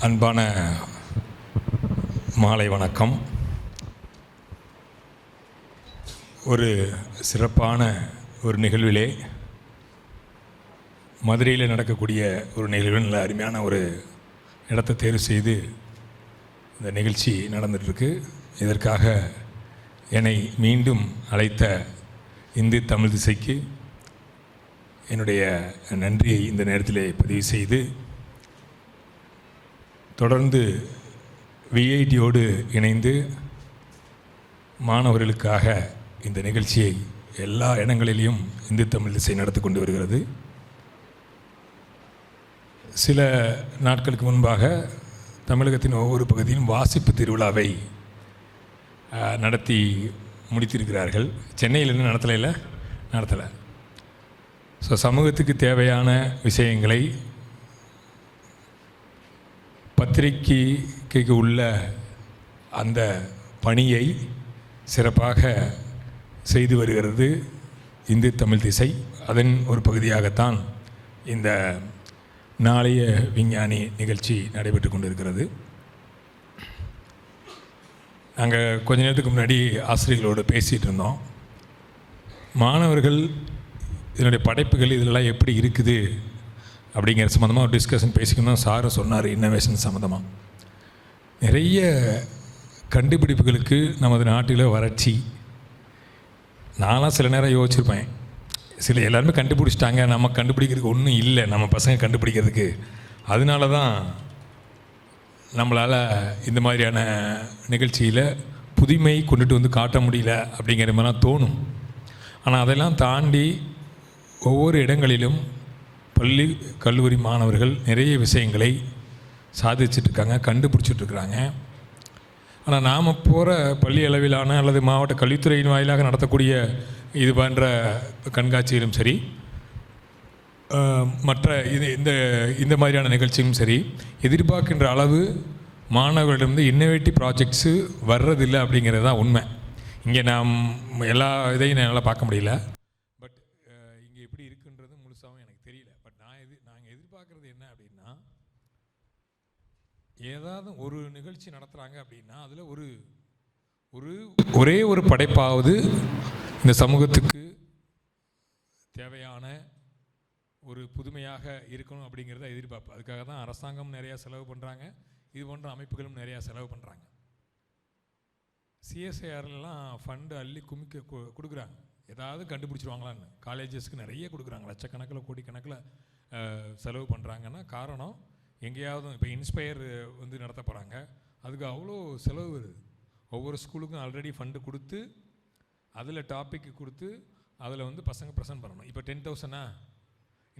அன்பான மாலை வணக்கம். ஒரு சிறப்பான ஒரு நிகழ்விலே மதுரையில் நடக்கக்கூடிய ஒரு நிகழ்வு நல்ல அருமையான ஒரு இடத்தை தேர்வு செய்து இந்த நிகழ்ச்சி நடந்துகிட்ருக்கு இதற்காக என்னை மீண்டும் அழைத்த இந்து தமிழ் திசைக்கு என்னுடைய நன்றியை இந்த நேரத்திலே பதிவு செய்து தொடர்ந்து விஐடியோடு இணைந்து மாணவர்களுக்காக இந்த நிகழ்ச்சியை எல்லா இடங்களிலும் இந்து தமிழ் இசை நடத்தி கொண்டு வருகிறது. சில நாட்களுக்கு முன்பாக தமிழகத்தின் ஒவ்வொரு பகுதியிலும் வாசிப்பு திருவிழாவை நடத்தி முடித்திருக்கிறார்கள். சென்னையில் இன்னும் நடத்தலைல நடத்தலை. ஸோ சமூகத்துக்கு தேவையான விஷயங்களை பத்திரிகைக்கு உள்ள அந்த பணியை சிறப்பாக செய்து வருகிறது இந்து தமிழ் திசை. அதன் ஒரு பகுதியாகத்தான் இந்த நாளைய விஞ்ஞானி நிகழ்ச்சி நடைபெற்று கொண்டிருக்கிறது. நாங்கள் கொஞ்ச நேரத்துக்கு முன்னாடி ஆசிரியர்களோடு பேசிகிட்டு இருந்தோம். மாணவர்கள் இதனுடைய படைப்புகள் இதெல்லாம் எப்படி இருக்குது? அப்படிங்கிற சம்மந்தமாக ஒரு டிஸ்கஷன் பேசிக்கணும் சார் சொன்னார் இன்னோவேஷன் சம்மந்தமாக நிறைய கண்டுபிடிப்புகளுக்கு நமது நாட்டில் வறட்சி. நானும் சில நேரம் யோசிச்சிருப்பேன். சில எல்லாருமே கண்டுபிடிச்சிட்டாங்க நம்ம கண்டுபிடிக்கிறதுக்கு ஒன்றும் இல்லை நம்ம பசங்க கண்டுபிடிக்கிறதுக்கு. அதனால தான் நம்மளால் இந்த மாதிரியான நிகழ்ச்சியில் புதுமை கொண்டுட்டு வந்து காட்ட முடியல அப்படிங்கிற மாதிரிலாம் தோணும். ஆனால் அதெல்லாம் தாண்டி ஒவ்வொரு இடங்களிலும் பள்ளி கல்லூரி மாணவர்கள் நிறைய விஷயங்களை சாதிச்சிட்ருக்காங்க கண்டுபிடிச்சிட்ருக்குறாங்க. ஆனால் நாம் போகிற பள்ளி அளவிலான அல்லது மாவட்ட கல்வித்துறையின் வாயிலாக நடத்தக்கூடிய இது போன்ற கண்காட்சியிலும் சரி மற்ற இது இந்த இந்த மாதிரியான நிகழ்ச்சியும் சரி எதிர்பார்க்கின்ற அளவு மாணவர்களிடமிருந்து இன்னோவேட்டிவ் ப்ராஜெக்ட்ஸு வர்றதில்லை அப்படிங்கிறது தான் உண்மை. இங்கே நாம் எல்லா இதையும் என்னால் பார்க்க முடியல பட் இங்கே எப்படி இருக்குன்றது முழுசாகவும் எனக்கு தெரியல பட் நான் எது நாங்கள் எதிர்பார்க்குறது என்ன அப்படின்னா ஏதாவது ஒரு நிகழ்ச்சி நடத்துகிறாங்க அப்படின்னா அதில் ஒரு ஒரு ஒரே ஒரு படைப்பாவது இந்த சமூகத்துக்கு தேவையான ஒரு புதுமையாக இருக்கணும் அப்படிங்கிறத எதிர்பார்ப்பு. அதுக்காக தான் அரசாங்கம் நிறையா செலவு பண்ணுறாங்க இது போன்ற அமைப்புகளும் நிறையா செலவு பண்ணுறாங்க சிஎஸ்ஐஆர்லாம் ஃபண்டு அள்ளி குமிக்க கொடுக்குறாங்க. ஏதாவது கண்டுபிடிச்சிருவாங்களான்னு. காலேஜஸ்க்கு நிறைய கொடுக்குறாங்க. லட்சக்கணக்கில் கோடிக்கணக்கில் செலவு பண்ணுறாங்கன்னா காரணம் எங்கேயாவது இப்போ இன்ஸ்பயர் வந்து நடத்த போகிறாங்க அதுக்கு அவ்வளோ செலவு வருது. ஒவ்வொரு ஸ்கூலுக்கும் ஆல்ரெடி ஃபண்டு கொடுத்து அதில் டாபிக் கொடுத்து அதில் வந்து பசங்க ப்ரெசென்ட் பண்ணணும். இப்போ டென் தௌசண்டா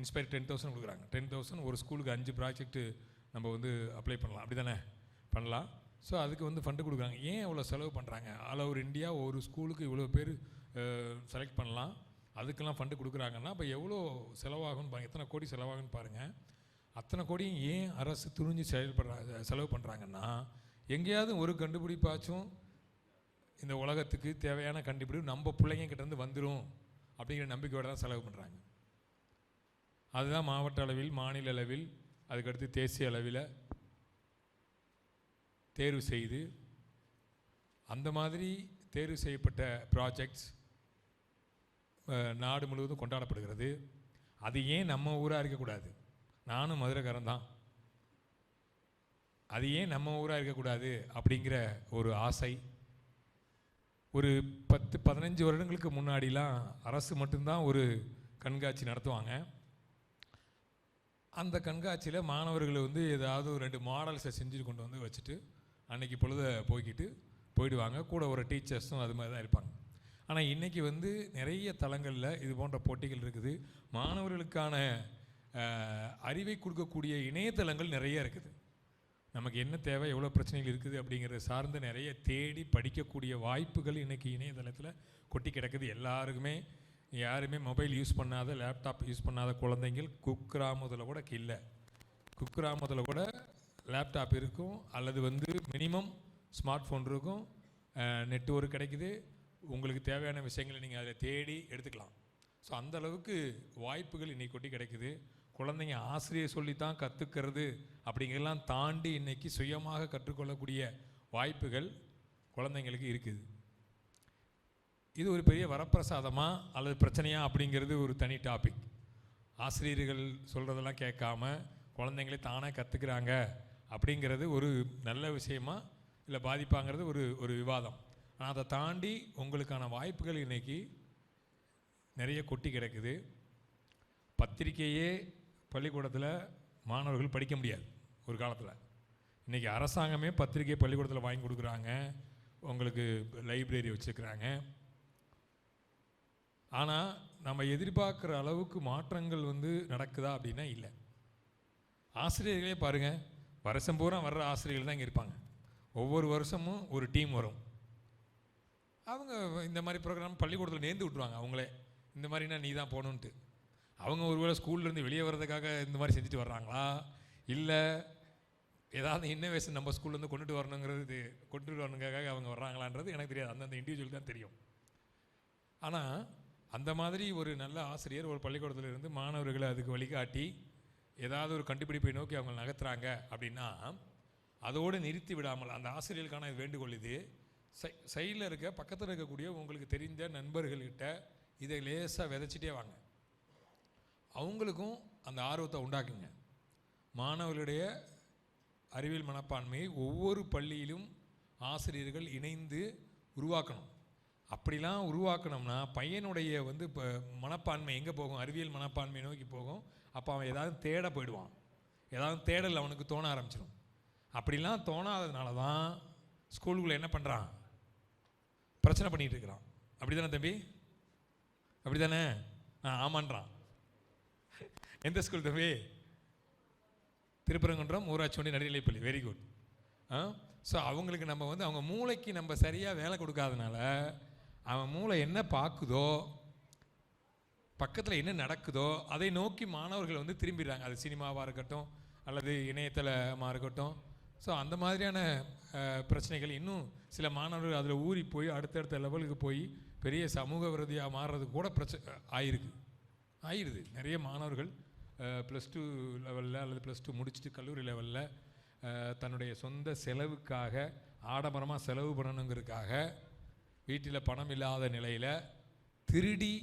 இன்ஸ்பயர் டென் தௌசண்ட் கொடுக்குறாங்க. டென் தௌசண்ட் ஒரு ஸ்கூலுக்கு அஞ்சு ப்ராஜெக்ட்டு நம்ம வந்து அப்ளை பண்ணலாம். அப்படி தானே பண்ணலாம். ஸோ அதுக்கு வந்து ஃபண்டு கொடுக்குறாங்க. ஏன் இவ்வளோ செலவு பண்ணுறாங்க ஆல் ஓவர் இந்தியா ஒரு ஸ்கூலுக்கு இவ்வளோ பேர் செலக்ட் பண்ணலாம். அதுக்கெல்லாம் ஃபண்டு கொடுக்குறாங்கன்னா அப்போ எவ்வளோ செலவாகும்னு பாருங்கள் எத்தனை கோடி செலவாகும்னு பாருங்கள் அத்தனை கோடியும் ஏன் அரசு துணிஞ்சு செயல்படுறாங்க செலவு பண்ணுறாங்கன்னா எங்கேயாவது ஒரு கண்டுபிடிப்பாச்சும் இந்த உலகத்துக்கு தேவையான கண்டுபிடிப்பு நம்ம பிள்ளைங்க கிட்டேருந்து வந்துடும் அப்படிங்கிற நம்பிக்கையோடு தான் செலவு பண்ணுறாங்க அதுதான் மாவட்ட அளவில் மாநில அளவில் அதுக்கடுத்து தேசிய அளவில் தேர்வு செய்து அந்த மாதிரி தேர்வு செய்யப்பட்ட ப்ராஜெக்ட்ஸ் நாடு முழுவதும் கொண்டாடப்படுகிறது. அது ஏன் நம்ம ஊராக இருக்கக்கூடாது? நானும் மதுரைக்காரன் தான். அது ஏன் நம்ம ஊராக இருக்கக்கூடாது அப்படிங்கிற ஒரு ஆசை. ஒரு பத்து பதினஞ்சு வருடங்களுக்கு முன்னாடிலாம் அரசு மட்டும்தான் ஒரு கண்காட்சி நடத்துவாங்க. அந்த கண்காட்சியில் மாணவர்களை வந்து ஏதாவது ஒரு ரெண்டு மாடல்ஸை செஞ்சு கொண்டு வந்து வச்சுட்டு அன்னைக்கு பொழுத போய்க்கிட்டு போயிடுவாங்க. கூட ஒரு டீச்சர்ஸும் அது மாதிரி தான் இருப்பாங்க. ஆனால் இன்றைக்கி வந்து நிறைய தளங்களில் இது போன்ற போட்டிகள் இருக்குது. மாணவர்களுக்கான அறிவை கொடுக்கக்கூடிய இணையதளங்கள் நிறைய இருக்குது. நமக்கு என்ன தேவை எவ்வளோ பிரச்சனைகள் இருக்குது அப்படிங்கிறத சார்ந்து நிறைய தேடி படிக்கக்கூடிய வாய்ப்புகள் இன்றைக்கி இணையதளத்தில் கொட்டி கிடக்குது. எல்லாருக்குமே யாருமே மொபைல் யூஸ் பண்ணாத லேப்டாப் யூஸ் பண்ணாத குழந்தைங்கள் குக்கிராமத்தில் கூட இல்லை. குக்கிராமத்தில் கூட லேப்டாப் இருக்கும். அல்லது வந்து மினிமம் ஸ்மார்ட் ஃபோன் இருக்கும். நெட்ஒர்க் கிடைக்குது. உங்களுக்கு தேவையான விஷயங்களை நீங்கள் அதில் தேடி எடுத்துக்கலாம். ஸோ அந்தளவுக்கு வாய்ப்புகள் இன்றைக்கி கொட்டி கிடைக்குது. குழந்தைங்க ஆசிரியர் சொல்லித்தான் கற்றுக்கிறது அப்படிங்கிறலாம் தாண்டி இன்னைக்கு சுயமாக கற்றுக்கொள்ளக்கூடிய வாய்ப்புகள் குழந்தைங்களுக்கு இருக்குது. இது ஒரு பெரிய வரப்பிரசாதமாக அல்லது பிரச்சனையா அப்படிங்கிறது ஒரு தனி டாபிக் ஆசிரியர்கள் சொல்கிறதெல்லாம் கேட்காம குழந்தைங்களே தானே கற்றுக்குறாங்க அப்படிங்கிறது ஒரு நல்ல விஷயமா இல்லை பாதிப்பாங்கிறது ஒரு ஒரு விவாதம். ஆனால் அதை தாண்டி உங்களுக்கான வாய்ப்புகள் இன்றைக்கி நிறைய கொட்டி கிடக்குது. பத்திரிக்கையே பள்ளிக்கூடத்தில் மாணவர்கள் படிக்க முடியாது ஒரு காலத்தில். இன்றைக்கி அரசாங்கமே பத்திரிகை பள்ளிக்கூடத்தில் வாங்கி கொடுக்குறாங்க உங்களுக்கு லைப்ரரி வச்சுருக்குறாங்க. ஆனால் நம்ம எதிர்பார்க்குற அளவுக்கு மாற்றங்கள் வந்து நடக்குதா அப்படின்னா இல்லை. ஆசிரியர்களே பாருங்கள் வருஷம் பூரா வர்ற ஆசிரியர்கள் தான் இங்கே இருப்பாங்க. ஒவ்வொரு வருஷமும் ஒரு டீம் வரும். அவங்க இந்த மாதிரி ப்ரோக்ராம் பள்ளிக்கூடத்தில் நேர்ந்து விட்ருவாங்க அவங்களே. இந்த மாதிரினா நீ தான் போகணுன்ட்டு அவங்க ஒருவேளை ஸ்கூல்லேருந்து வெளியே வர்றதுக்காக இந்த மாதிரி செஞ்சுட்டு வர்றாங்களா? இல்லை ஏதாவது இன்னோவேஷன் நம்ம ஸ்கூல்லேருந்து கொண்டுட்டு வரணுங்கிறது கொண்டுட்டு வரணுங்காக அவங்க வர்றாங்களான்றது எனக்கு தெரியாது. அந்தந்த இண்டிவிஜுவல் தான் தெரியும். ஆனால் அந்த மாதிரி ஒரு நல்ல ஆசிரியர் ஒரு பள்ளிக்கூடத்தில் இருந்து மாணவர்களை அதுக்கு வழிகாட்டி ஏதாவது ஒரு கண்டுபிடிப்பை நோக்கி அவங்க நகர்த்துறாங்க அப்படின்னா அதோடு நிறுத்தி விடாமல் அந்த ஆசிரியர்களுக்கான வேண்டுகோள் இது சை சைடில் இருக்க பக்கத்தில் இருக்கக்கூடிய உங்களுக்கு தெரிந்த நண்பர்கள்கிட்ட இதை லேசாக விதைச்சிட்டே வாங்க. அவங்களுக்கும் அந்த ஆர்வத்தை உண்டாக்குங்க. மாணவர்களுடைய அறிவியல் மனப்பான்மையை ஒவ்வொரு பள்ளியிலும் ஆசிரியர்கள் இணைந்து உருவாக்கணும். அப்படிலாம் உருவாக்கணும்னா பையனுடைய வந்து இப்போ மனப்பான்மை எங்கே போகும்? அறிவியல் மனப்பான்மை நோக்கி போகும். அப்போ அவன் ஏதாவது தேட போயிடுவான். ஏதாவது தேடல் அவனுக்கு தோண ஆரம்பிச்சிடும் அப்படிலாம் தோணாததுனால தான் ஸ்கூலுக்குள்ளே என்ன பண்ணுறான் பிரச்சனை பண்ணிகிட்டு இருக்கிறான். அப்படி தானே தம்பி? அப்படி தானே ஆ ஆமான்றான். எந்த ஸ்கூல் தம்பி? திருப்பரங்குன்றம் ஊராட்சி ஒன்றிய நடுநிலைப்பள்ளி வெரி குட் ஆ? ஸோ அவங்களுக்கு நம்ம வந்து அவங்க மூளைக்கு நம்ம சரியாக வேலை கொடுக்காதனால அவன் மூளை என்ன பார்க்குதோ பக்கத்தில் என்ன நடக்குதோ அதை நோக்கி மாணவர்கள் வந்து திரும்பிடுறாங்க. அது சினிமாவாக இருக்கட்டும் அல்லது இணையதளமாக இருக்கட்டும். ஸோ அந்த மாதிரியான பிரச்சனைகள் இன்னும் சில மாணவர்கள் அதில் ஊறி போய் அடுத்தடுத்த லெவலுக்கு போய் பெரிய சமூக விரதியாக மாறுறதுக்கு கூட பிரச்சனை ஆயிருக்கு. ஆயிடுது. நிறைய மாணவர்கள் ப்ளஸ் டூ லெவலில் அல்லது ப்ளஸ் டூ முடிச்சுட்டு கல்லூரி லெவலில் தன்னுடைய சொந்த செலவுக்காக ஆடம்பரமாக செலவு பண்ணணுங்கிறதுக்காக வீட்டில் பணம் இல்லாத நிலையில் திருடி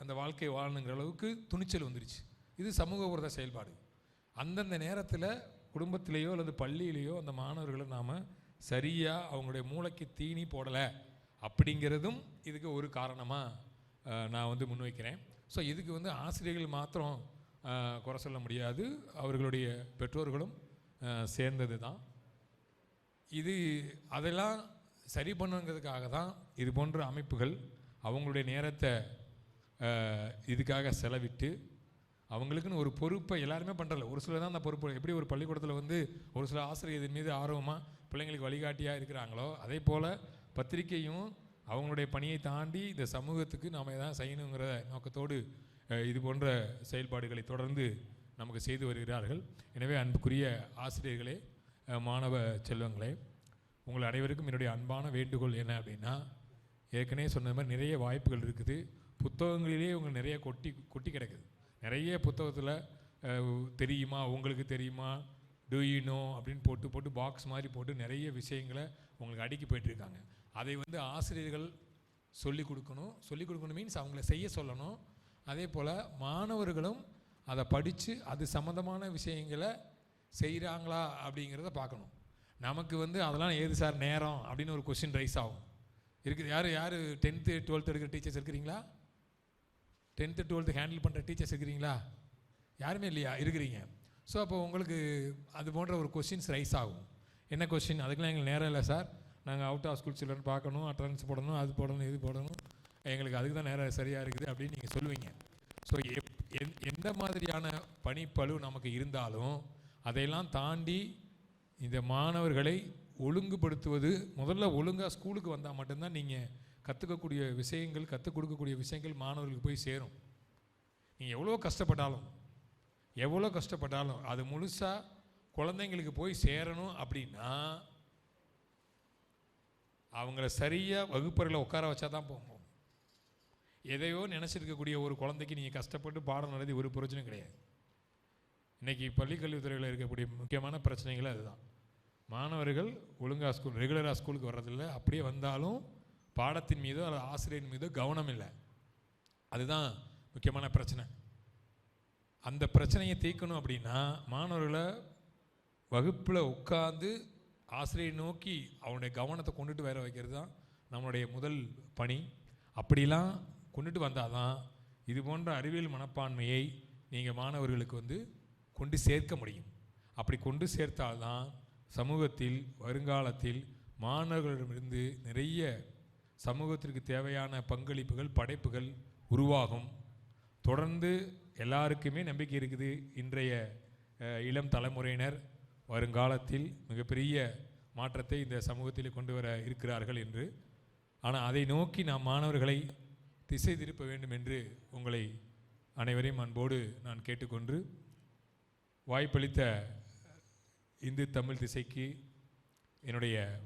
அந்த வாழ்க்கை வாழணுங்கிற அளவுக்கு துணிச்சல் வந்துருச்சு. இது சமூக விரோத செயல்பாடு. அந்தந்த நேரத்தில் குடும்பத்திலேயோ அல்லது பள்ளியிலேயோ அந்த மாணவர்களை நாம் சரியாக அவங்களுடைய மூளைக்கு தீனி போடலை அப்படிங்கிறதும் இதுக்கு ஒரு காரணமாக நான் வந்து முன்வைக்கிறேன். ஸோ இதுக்கு வந்து ஆசிரியர்கள் மாத்திரம் குறை சொல்ல முடியாது. அவர்களுடைய பெற்றோர்களும் சேர்ந்தது தான் இது அதெல்லாம் சரி பண்ணுங்கிறதுக்காக தான் இது போன்ற அமைப்புகள் அவங்களுடைய நேரத்தை இதுக்காக செலவிட்டு அவங்களுக்குன்னு ஒரு பொறுப்பை எல்லாருமே பண்ணுறல ஒரு சிலர் தான் அந்த பொறுப்பு. எப்படி ஒரு பள்ளிக்கூடத்தில் வந்து ஒரு சில ஆசிரியர் இதன் மீது ஆர்வமாக பிள்ளைங்களுக்கு வழிகாட்டியாக இருக்கிறாங்களோ அதே போல் பத்திரிக்கையும் அவங்களுடைய பணியை தாண்டி இந்த சமூகத்துக்கு நாம் எதாவது செய்யணுங்கிற நோக்கத்தோடு இது போன்ற செயல்பாடுகளை தொடர்ந்து நமக்கு செய்து வருகிறார்கள். எனவே அன்புக்குரிய ஆசிரியர்களே மாணவ செல்வங்களே உங்கள் அனைவருக்கும் என்னுடைய அன்பான வேண்டுகோள் என்ன அப்படின்னா ஏற்கனவே சொன்ன மாதிரி நிறைய வாய்ப்புகள் இருக்குது. புத்தகங்களிலே உங்கள் நிறைய கொட்டி கொட்டி கிடக்குது. நிறைய புத்தகத்தில் தெரியுமா உங்களுக்கு தெரியுமா டூ யூ நோ அப்படின்னு போட்டு போட்டு பாக்ஸ் மாதிரி போட்டு நிறைய விஷயங்களை உங்களுக்கு அடுக்கி போயிட்டுருக்காங்க. அதை வந்து ஆசிரியர்கள் சொல்லிக் கொடுக்கணும். சொல்லிக் கொடுக்கணும் மீன்ஸ் அவங்கள செய்ய சொல்லணும். அதே போல் மாணவர்களும் அதை படித்து அது சம்மந்தமான விஷயங்களை செய்கிறாங்களா அப்படிங்கிறத பார்க்கணும். நமக்கு வந்து அதெல்லாம் ஏது சார் நேரம் அப்படின்னு ஒரு கொஷின் ரைஸ் ஆகும். இருக்குது யார் யார் டென்த்து டுவெல்த்து எடுக்கிற டீச்சர்ஸ் இருக்கிறீங்களா? டென்த்து டுவெல்த்து ஹேண்டில் பண்ணுற டீச்சர்ஸ் இருக்கிறீங்களா? யாருமே இல்லையா? இருக்கிறீங்க. ஸோ அப்போ உங்களுக்கு அது போன்ற ஒரு கொஷின்ஸ் ரைஸ் ஆகும். என்ன கொஷின் அதுக்கெலாம் எங்களுக்கு நேரம் இல்லை சார். நாங்கள் அவுட் ஆஃப் ஸ்கூல் சில்ட்ரன் பார்க்கணும் அட்டண்டன்ஸ் போடணும் அது போடணும் இது போடணும். எங்களுக்கு அதுக்கு தான் நேரம் சரியாக இருக்குது அப்படின்னு நீங்கள் சொல்லுவீங்க. ஸோ எப் எந்- எந்த மாதிரியான பணிப்பளு நமக்கு இருந்தாலும் அதையெல்லாம் தாண்டி இந்த மாணவர்களை ஒழுங்குபடுத்துவது முதல்ல ஒழுங்காக ஸ்கூலுக்கு வந்தால் மட்டும்தான் நீங்கள் கற்றுக்கக்கூடிய விஷயங்கள் கற்றுக் கொடுக்கக்கூடிய விஷயங்கள் மாணவர்களுக்கு போய் சேரும். நீங்கள் எவ்வளோ கஷ்டப்பட்டாலும் எவ்வளோ கஷ்டப்பட்டாலும் அது முழுசாக குழந்தைங்களுக்கு போய் சேரணும் அப்படின்னா அவங்கள சரியாக வகுப்பறையில் உட்கார வச்சா தான் போகும். எதையோ நினச்சிருக்கக்கூடிய ஒரு குழந்தைக்கு நீங்கள் கஷ்டப்பட்டு பாடம் நடத்தி ஒரு பிரச்சனையும் கிடையாது. இன்னைக்கு பள்ளிக்கல்வித்துறையில் இருக்கக்கூடிய முக்கியமான பிரச்சனைகள் அதுதான். மாணவர்கள் ஒழுங்காக ஸ்கூல் ரெகுலராக ஸ்கூலுக்கு வர்றதில்ல. அப்படியே வந்தாலும் பாடத்தின் மீதோ அல்லது ஆசிரியரின் மீதோ கவனம் இல்லை. அதுதான் முக்கியமான பிரச்சனை. அந்த பிரச்சனையை தீர்க்கணும் அப்படின்னா மாணவர்களை வகுப்பில் உட்கார்ந்து ஆசிரியை நோக்கி அவனுடைய கவனத்தை கொண்டுட்டு வர வைக்கிறது தான் நம்மளுடைய முதல் பணி. அப்படிலாம் கொண்டுட்டு வந்தால் தான் இது போன்ற அறிவியல் மனப்பான்மையை நீங்கள் மாணவர்களுக்கு வந்து கொண்டு சேர்க்க முடியும். அப்படி கொண்டு சேர்த்தால்தான் சமூகத்தில் வருங்காலத்தில் மாணவர்களிடமிருந்து நிறைய சமூகத்திற்கு தேவையான பங்களிப்புகள் படைப்புகள் உருவாகும். தொடர்ந்து எல்லாருக்குமே நம்பிக்கை இருக்குது. இன்றைய இளம் தலைமுறையினர் வருங்காலத்தில் மிகப்பெரிய மாற்றத்தை இந்த சமூகத்தில் கொண்டு வர இருக்கிறார்கள் என்று. ஆனால் அதை நோக்கி நாம் மாணவர்களை திசை திருப்ப வேண்டும் என்று உங்களை அனைவரையும் அன்போடு நான் கேட்டுக்கொண்டு வாய்ப்பளித்த இந்து தமிழ் திசைக்கு என்னுடைய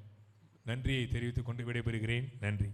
நன்றியை தெரிவித்துக்கொண்டு விடைபெறுகிறேன். நன்றி.